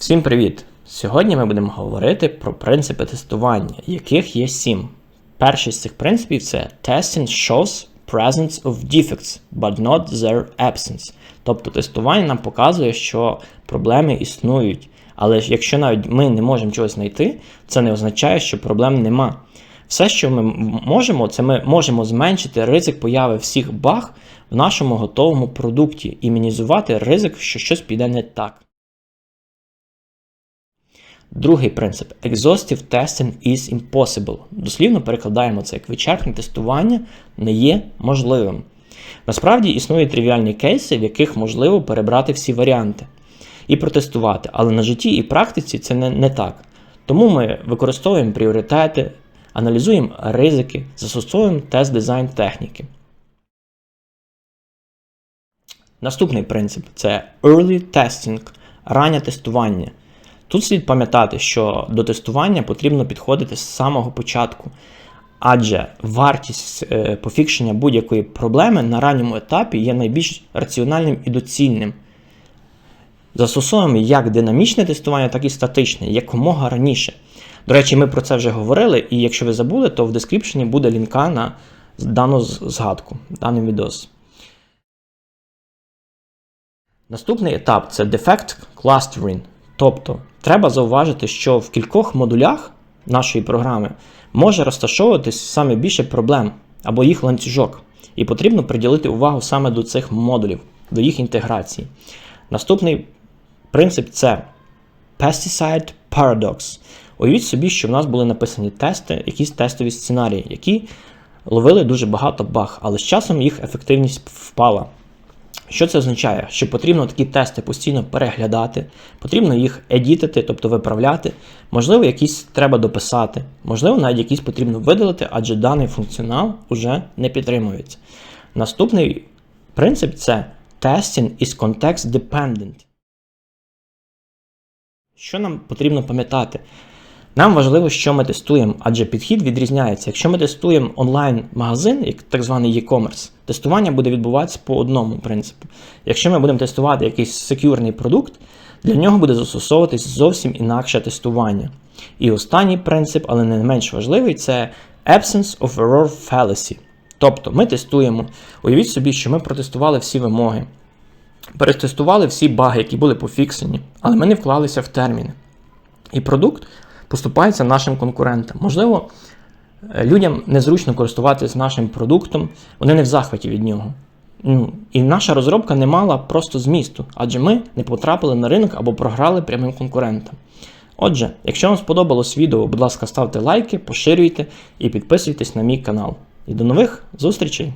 Всім привіт! Сьогодні ми будемо говорити про принципи тестування, яких є сім. Перший з цих принципів це Testing shows presence of defects, but not their absence. Тобто тестування нам показує, що проблеми існують. Але ж якщо навіть ми не можемо чогось знайти, це не означає, що проблем нема. Все, що ми можемо, це ми можемо зменшити ризик появи всіх баг в нашому готовому продукті і мінімізувати ризик, що щось піде не так. Другий принцип Exhaustive testing is impossible. Дослівно перекладаємо це як вичерпне тестування не є можливим. Насправді існують тривіальні кейси, в яких можливо перебрати всі варіанти і протестувати, але на житті і практиці це не, не так. Тому ми використовуємо пріоритети, аналізуємо ризики, застосовуємо тест-дизайн техніки. Наступний принцип це early testing, раннє тестування. Тут слід пам'ятати, що до тестування потрібно підходити з самого початку, адже вартість е, пофікшення будь-якої проблеми на ранньому етапі є найбільш раціональним і доцільним. Застосовуємо як динамічне тестування, так і статичне, якомога раніше. До речі, ми про це вже говорили, і якщо ви забули, то в дескріпшені буде лінка на дану згадку, даний відос. Наступний етап це Defect Clustering. Тобто, треба зауважити, що в кількох модулях нашої програми може розташовуватись саме більше проблем або їх ланцюжок, і потрібно приділити увагу саме до цих модулів, до їх інтеграції. Наступний принцип це Pesticide Paradox. Уявіть собі, що в нас були написані тести, якісь тестові сценарії, які ловили дуже багато баг, але з часом їх ефективність впала. Що це означає? Що потрібно такі тести постійно переглядати, потрібно їх едітити, тобто виправляти. Можливо, якісь треба дописати, можливо, навіть якісь потрібно видалити, адже даний функціонал уже не підтримується. Наступний принцип це Testing is context dependent. Що нам потрібно пам'ятати? Нам важливо, що ми тестуємо, адже підхід відрізняється. Якщо ми тестуємо онлайн-магазин, як так званий e-commerce, тестування буде відбуватися по одному принципу. Якщо ми будемо тестувати якийсь секюрний продукт, для нього буде застосовуватись зовсім інакше тестування. І останній принцип, але не менш важливий, це absence of error fallacy. Тобто ми тестуємо, уявіть собі, що ми протестували всі вимоги, перетестували всі баги, які були пофіксені, але ми не вклалися в терміни. І продукт поступається нашим конкурентам. Можливо, е, людям незручно користуватися нашим продуктом, вони не в захваті від нього. Ну, І наша розробка не мала просто змісту, адже ми не потрапили на ринок або програли прямим конкурентам. Отже, якщо вам сподобалось відео, будь ласка, ставте лайки, поширюйте і підписуйтесь на мій канал. І до нових зустрічей!